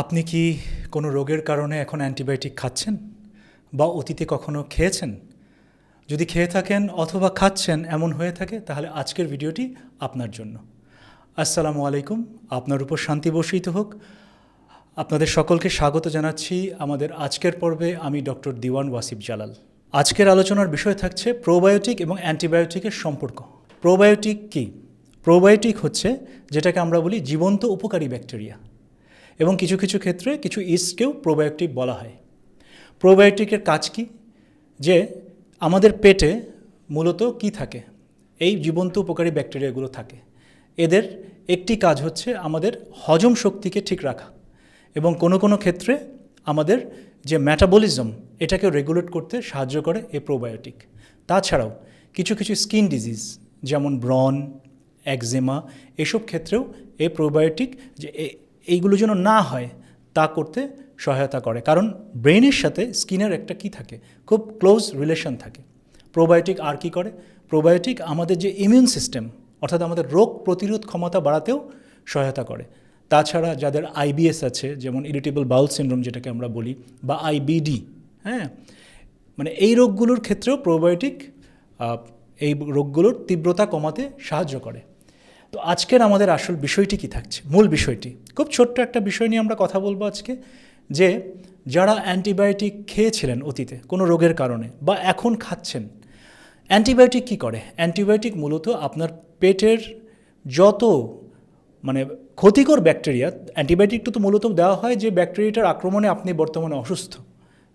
আপনি কি কোনো রোগের কারণে এখন অ্যান্টিবায়োটিক খাচ্ছেন? বা অতীতে কখনো খেয়েছেন? যদি খেয়ে থাকেন অথবা খাচ্ছেন, এমন হয়ে থাকে, তাহলে আজকের ভিডিওটি আপনার জন্য। আসসালামু আলাইকুম। আপনার উপর শান্তি বসিত হোক। আপনাদের সকলকে স্বাগত জানাচ্ছি আমাদের আজকের পর্বে আমি ডক্টর দিওয়ান ওয়াসিফ জালাল। আজকের আলোচনার বিষয় থাকছে প্রোবায়োটিক এবং অ্যান্টিবায়োটিকের সম্পর্ক। প্রোবায়োটিক কি? প্রোবায়োটিক হচ্ছে, যেটাকে আমরা বলি জীবন্ত উপকারী ব্যাকটেরিয়া। এবং কিছু কিছু ক্ষেত্রে কিছু ইস্টকেও প্রোবায়োটিক বলা হয়। প্রোবায়োটিকের কাজ কি? যে আমাদের পেটে মূলত কি থাকে? এই জীবন্ত উপকারী ব্যাকটেরিয়াগুলো থাকে। এদের একটি কাজ হচ্ছে আমাদের হজম শক্তিকে ঠিক রাখা এবং কোনো কোনো ক্ষেত্রে আমাদের যে ম্যাটাবলিজম এটাকে রেগুলেট করতে সাহায্য করে এই প্রোবায়োটিক তাছাড়াও কিছু কিছু স্কিন ডিজিজ যেমন ব্রন একজেমা এসব ক্ষেত্রেও এই প্রোবায়োটিক যে এইগুলো যেন না হয়, তা করতে সহায়তা করে। কারণ ব্রেনের সাথে স্কিনের একটা কি থাকে? খুব ক্লোজ রিলেশন থাকে। প্রোবায়োটিক আর কি করে? প্রোবায়োটিক আমাদের যে ইমিউন সিস্টেম, অর্থাৎ আমাদের রোগ প্রতিরোধ ক্ষমতা বাড়াতেও সহায়তা করে। তাছাড়া যাদের আইবিএস আছে, যেমন ইরিটেবল বাউল সিনড্রোম, যেটাকে আমরা বলি, বা আইবিডি হ্যাঁ? মানে এই রোগগুলোর ক্ষেত্রেও প্রোবায়োটিক এই রোগগুলোর তীব্রতা কমাতে সাহায্য করে। তো আজকের আমাদের আসল বিষয়টি কি থাকছে? মূল বিষয়টি। খুব ছোট্ট একটা বিষয় নিয়ে আমরা কথা বলব আজকে, যে যারা অ্যান্টিবায়োটিক খেয়েছিলেন অতীতে কোনো রোগের কারণে বা এখন খাচ্ছেন, অ্যান্টিবায়োটিক কি করে? অ্যান্টিবায়োটিক মূলত আপনার পেটের যত মানে ক্ষতিকর ব্যাকটেরিয়া অ্যান্টিবায়োটিকটা তো মূলত দেওয়া হয় যে ব্যাকটেরিয়াটার আক্রমণে আপনি বর্তমানে অসুস্থ।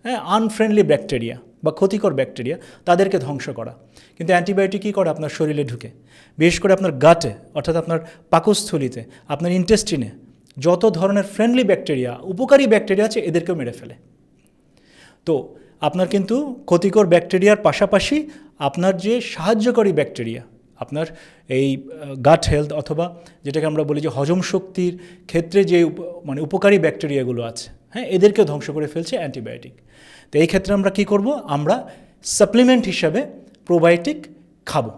হ্যাঁ আনফ্রেন্ডলি ব্যাকটেরিয়া। বা ক্ষতিকর ব্যাকটেরিয়া তাদেরকে ধ্বংস করা। কিন্তু অ্যান্টিবায়োটিক কী করে? আপনার শরীরে ঢুকে। বিশেষ করে আপনার গাটে, অর্থাৎ আপনার পাকস্থলিতে, আপনার ইন্টেস্টিনে যত ধরনের ফ্রেন্ডলি ব্যাকটেরিয়া উপকারী ব্যাকটেরিয়া আছে, এদেরকেও মেরে ফেলে। তো আপনার কিন্তু ক্ষতিকর ব্যাকটেরিয়ার পাশাপাশি আপনার যে সাহায্যকারী ব্যাকটেরিয়া আপনার এই গাট হেলথ অথবা যেটাকে আমরা বলি যে হজম শক্তির ক্ষেত্রে যে মানে উপকারী ব্যাকটেরিয়াগুলো আছে হ্যাঁ এদেরকেও ধ্বংস করে ফেলছে অ্যান্টিবায়োটিক। তো এই ক্ষেত্রে আমরা কি করব? আমরা সাপ্লিমেন্ট হিসাবে প্রোবায়োটিক খাব।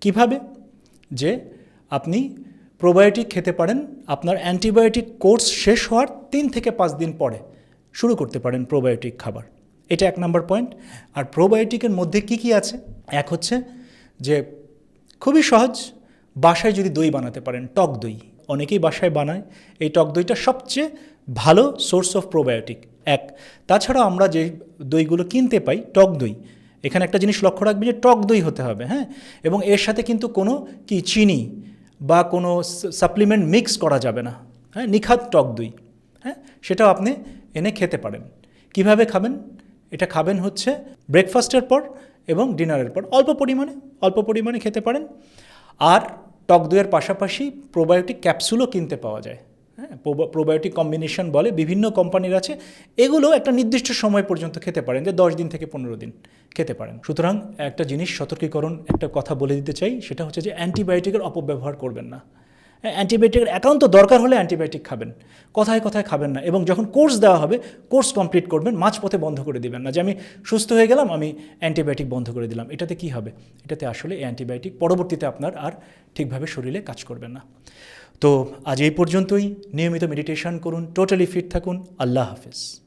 কীভাবে? যে আপনি প্রোবায়োটিক খেতে পারেন, আপনার অ্যান্টিবায়োটিক কোর্স শেষ হওয়ার তিন থেকে পাঁচ দিন পরে শুরু করতে পারেন প্রোবায়োটিক খাবার। এটা এক নম্বর পয়েন্ট। আর প্রোবায়োটিকের মধ্যে কি কি আছে? এক হচ্ছে যে খুবই সহজ, বাসায় যদি দই বানাতে পারেন, টক দই। অনেকেই বাসায় বানায়। এই টক দইটা সবচেয়ে ভালো সোর্স অফ প্রোবায়োটিক এক। তাছাড়াও আমরা যে দইগুলো কিনতে পাই, টক দই, এখানে একটা জিনিস লক্ষ্য রাখবে যে টক দই হতে হবে হ্যাঁ? এবং এর সাথে কিন্তু কোনো কি, চিনি বা কোনো সাপ্লিমেন্ট মিক্স করা যাবে না হ্যাঁ? নিখাত টক দই হ্যাঁ? সেটাও আপনি এনে খেতে পারেন। কীভাবে খাবেন? এটা খাবেন হচ্ছে ব্রেকফাস্টের পর এবং ডিনারের পর। অল্প পরিমাণে অল্প পরিমাণে খেতে পারেন। আর টক দইয়ের পাশাপাশি প্রোবায়োটিক ক্যাপসুলও কিনতে পাওয়া যায়। হ্যাঁ প্রোবায়োটিক কম্বিনেশন বলে বিভিন্ন কোম্পানির আছে। এগুলো একটা নির্দিষ্ট সময় পর্যন্ত খেতে পারেন, যে দশ দিন থেকে পনেরো দিন খেতে পারেন। সুতরাং একটা জিনিস সতর্কীকরণ, একটা কথা বলে দিতে চাই, সেটা হচ্ছে যে অ্যান্টিবায়োটিকের অপব্যবহার করবেন না। অ্যান্টিবায়োটিকের একান্ত দরকার হলে অ্যান্টিবায়োটিক খাবেন। কথায় কথায় খাবেন না। এবং যখন কোর্স দেওয়া হবে কোর্স কমপ্লিট করবেন, মাঝপথে বন্ধ করে দিবেন না। যে আমি সুস্থ হয়ে গেলাম, আমি অ্যান্টিবায়োটিক বন্ধ করে দিলাম। এটাতে কি হবে? এটাতে আসলে অ্যান্টিবায়োটিক পরবর্তীতে আপনার আর ঠিকভাবে শরীরে কাজ করবে না। তো আজ এই পর্যন্তই। নিয়মিত মেডিটেশন করুন টোটালি ফিট থাকুন। আল্লাহ হাফেজ।